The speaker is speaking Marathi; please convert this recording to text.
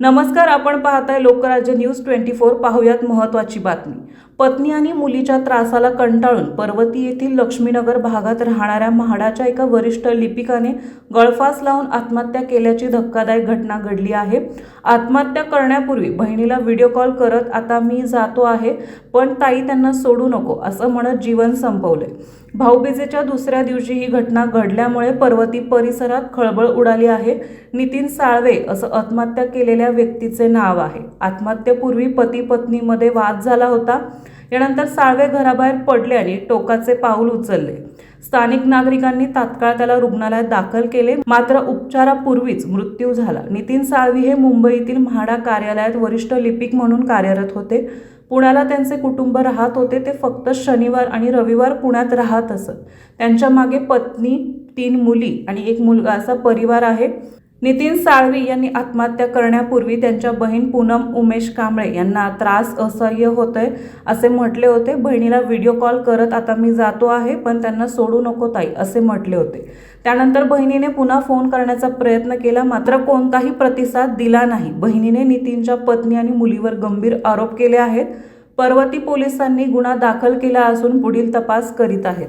नमस्कार आपण पाहताय लोकराज्य न्यूज ट्वेंटी फोर पाहूयात महत्त्वाची बातमी. पत्नी आणि मुलीच्या त्रासाला कंटाळून पर्वती येथील लक्ष्मीनगर भागात राहणाऱ्या म्हाडाच्या एका वरिष्ठ लिपिकाने गळफास लावून आत्महत्या केल्याची धक्कादायक घटना घडली आहे. आत्महत्या करण्यापूर्वी बहिणीला व्हिडिओ कॉल करत आता मी जातो आहे पण ताई त्यांना सोडू नको असं म्हणत जीवन संपवले भाऊबीजेच्या दुसऱ्या दिवशी ही घटना घडल्यामुळे पर्वती परिसरात खळबळ उडाली आहे. नितीन साळवे असं आत्महत्या केलेल्या व्यक्तीचे नाव आहे. आत्महत्येपूर्वी पती पत्नीमध्ये वाद झाला होता. यानंतर साळवे घराबाहेर पडले आणि टोकाचे पाऊल उचलले. स्थानिक नागरिकांनी तात्काळ त्याला रुग्णालयात दाखल केले. मात्र उपचारापूर्वीच मृत्यू झाला. नितीन साळवी हे मुंबईतील म्हाडा कार्यालयात वरिष्ठ लिपिक म्हणून कार्यरत होते. पुण्याला त्यांचे कुटुंब राहत होते. ते फक्त शनिवार आणि रविवार पुण्यात राहत असत. त्यांच्या मागे पत्नी तीन मुली आणि एक मुलगा असा परिवार आहे. नितीन साळवी यांनी आत्महत्या करण्यापूर्वी त्यांच्या बहीण पूनम उमेश कांबळे यांना त्रास असह्य होतोय असे म्हटले होते. बहिणीला व्हिडिओ कॉल करत आता मी जातो आहे पण त्यांना सोडू नको ताई असे म्हटले होते. त्यानंतर बहिणीने पुन्हा फोन करण्याचा प्रयत्न केला मात्र कोणताही प्रतिसाद दिला नाही. बहिणीने नितीनच्या पत्नी आणि मुलीवर गंभीर आरोप केले आहेत. पर्वती पोलिसांनी गुन्हा दाखल केला असून पुढील तपास करीत आहेत.